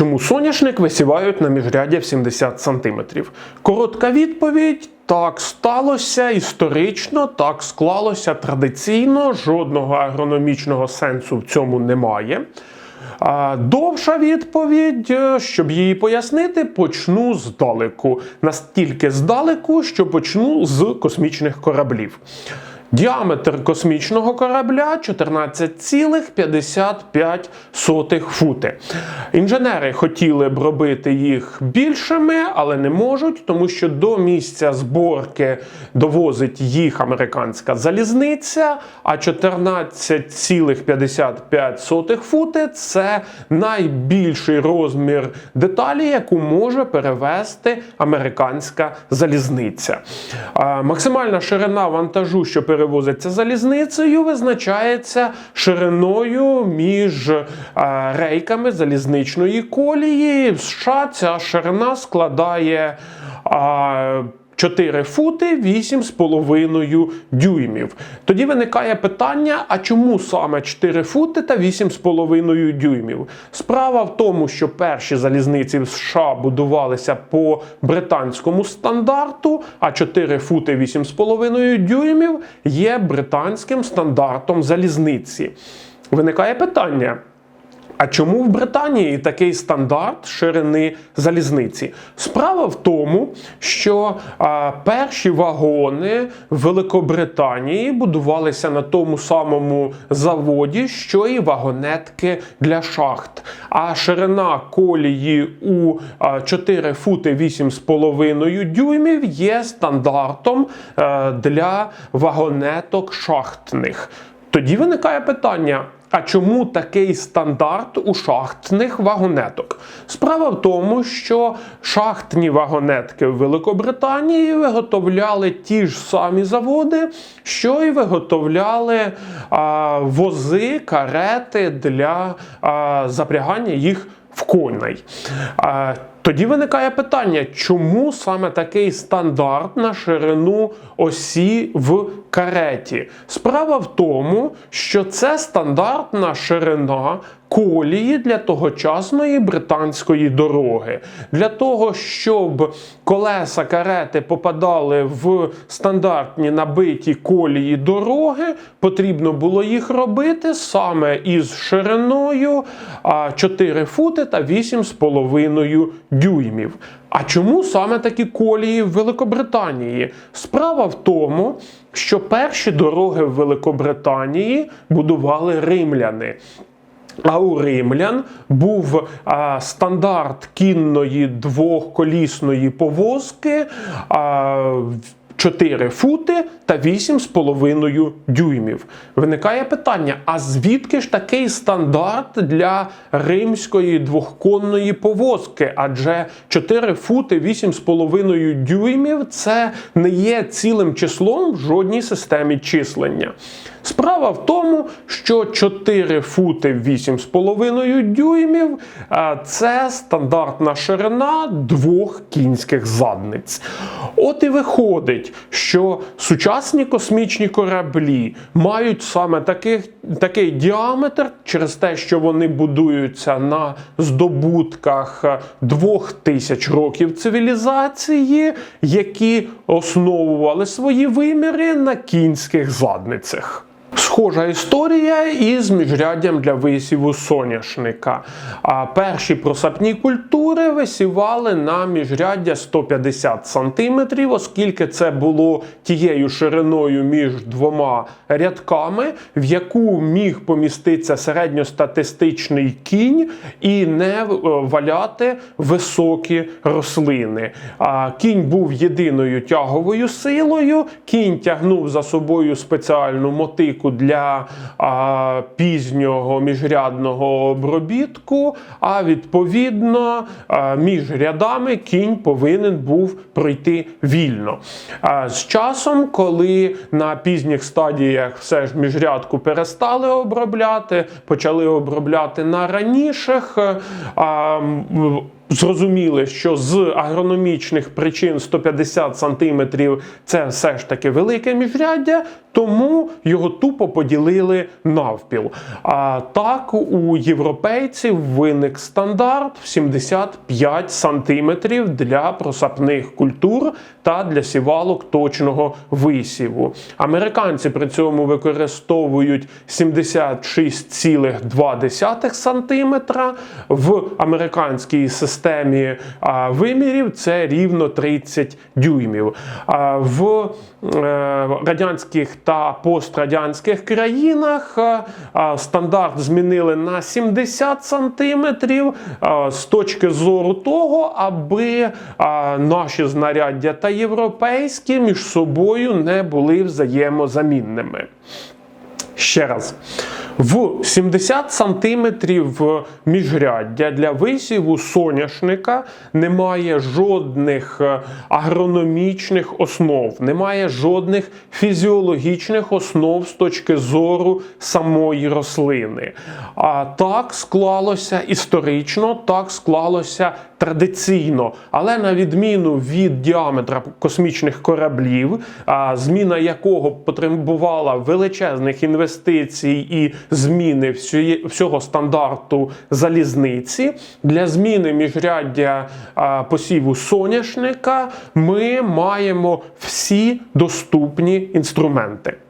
Чому соняшник висівають на міжряддя в 70 см? Коротка відповідь. Так сталося історично, так склалося традиційно, жодного агрономічного сенсу в цьому немає. А довша відповідь, е, щоб її пояснити, почну здалеку. Настільки здалеку, що почну з космічних кораблів. Діаметр космічного корабля 14,55 фути. Інженери хотіли б робити їх більшими, але не можуть, тому що до місця зборки довозить їх американська залізниця, а 14,55 фути це найбільший розмір деталі, яку може перевезти американська залізниця. Максимальна ширина вантажу, що перевозиться залізницею, визначається шириною між рейками залізничної колії. США ця ширина складає. А, 4 фути 8,5 дюймів. Тоді виникає питання: а чому саме 4 фути та 8,5 дюймів? Справа в тому, що перші залізниці в США будувалися по британському стандарту, а 4 фути 8,5 дюймів є британським стандартом залізниці. Виникає питання. А чому в Британії такий стандарт ширини залізниці? Справа в тому, що а, перші вагони Великобританії будувалися на тому самому заводі, що і вагонетки для шахт. А ширина колії у а, 4 фути 8,5 дюймів є стандартом а, для вагонеток шахтних. Тоді виникає питання. А чому такий стандарт у шахтних вагонеток? Справа в тому, що шахтні вагонетки в Великобританії виготовляли ті ж самі заводи, що й виготовляли а, вози, карети для а, запрягання їх в коней. А, тоді виникає питання, чому саме такий стандарт на ширину осі в кареті? Справа в тому, що це стандартна ширина колії для тогочасної британської дороги. Для того, щоб колеса карети попадали в стандартні набиті колії дороги, потрібно було їх робити саме із шириною 4 фути та 8,5 дюймів. А чому саме такі колії в Великобританії? Справа в тому, що перші дороги в Великобританії будували римляни. А у римлян був а, стандарт кінної двохколісної повозки. А, 4 фути та 8,5 дюймів. Виникає питання: а звідки ж такий стандарт для римської двохконної повозки? Адже 4 фути 8,5 дюймів це не є цілим числом в жодній системі числення. Справа в тому, що 4 фути 8,5 дюймів це стандартна ширина двох кінських задниць. От і виходить, що сучасні космічні кораблі мають саме таких, такий діаметр через те, що вони будуються на здобутках двох тисяч років цивілізації, які основували свої виміри на кінських задницях. Схожа історія із міжряддям для висіву соняшника. А перші просапні культури висівали на міжряддя 150 см, оскільки це було тією шириною між двома рядками, в яку міг поміститися середньостатистичний кінь і не е, валяти високі рослини. А кінь був єдиною тяговою силою, кінь тягнув за собою спеціальну мотику для а, пізнього міжрядного обробітку, а відповідно а, між рядами кінь повинен був пройти вільно. А, з часом, коли на пізніх стадіях все ж міжрядку перестали обробляти, почали обробляти на раніших. А, зрозуміли, що з агрономічних причин 150 сантиметрів це все ж таки велике міжряддя, тому його тупо поділили навпіл. А так у європейців виник стандарт в 75 сантиметрів для просапних культур та для сівалок точного висіву. Американці при цьому використовують 76,2 сантиметра. В американській системі вимірів це рівно 30 дюймів. В радянських та пострадянських країнах е, стандарт змінили на 70 сантиметрів з точки зору того, аби наші знаряддя та європейські між собою не були взаємозамінними. Ще раз. В 70 сантиметрів міжряддя для висіву соняшника немає жодних е, агрономічних основ, немає жодних фізіологічних основ з точки зору самої рослини. А так склалося історично, так склалося традиційно, але на відміну від діаметра космічних кораблів, зміна якого потребувала величезних інвестицій і зміни всього стандарту залізниці, для зміни міжряддя посіву соняшника ми маємо всі доступні інструменти.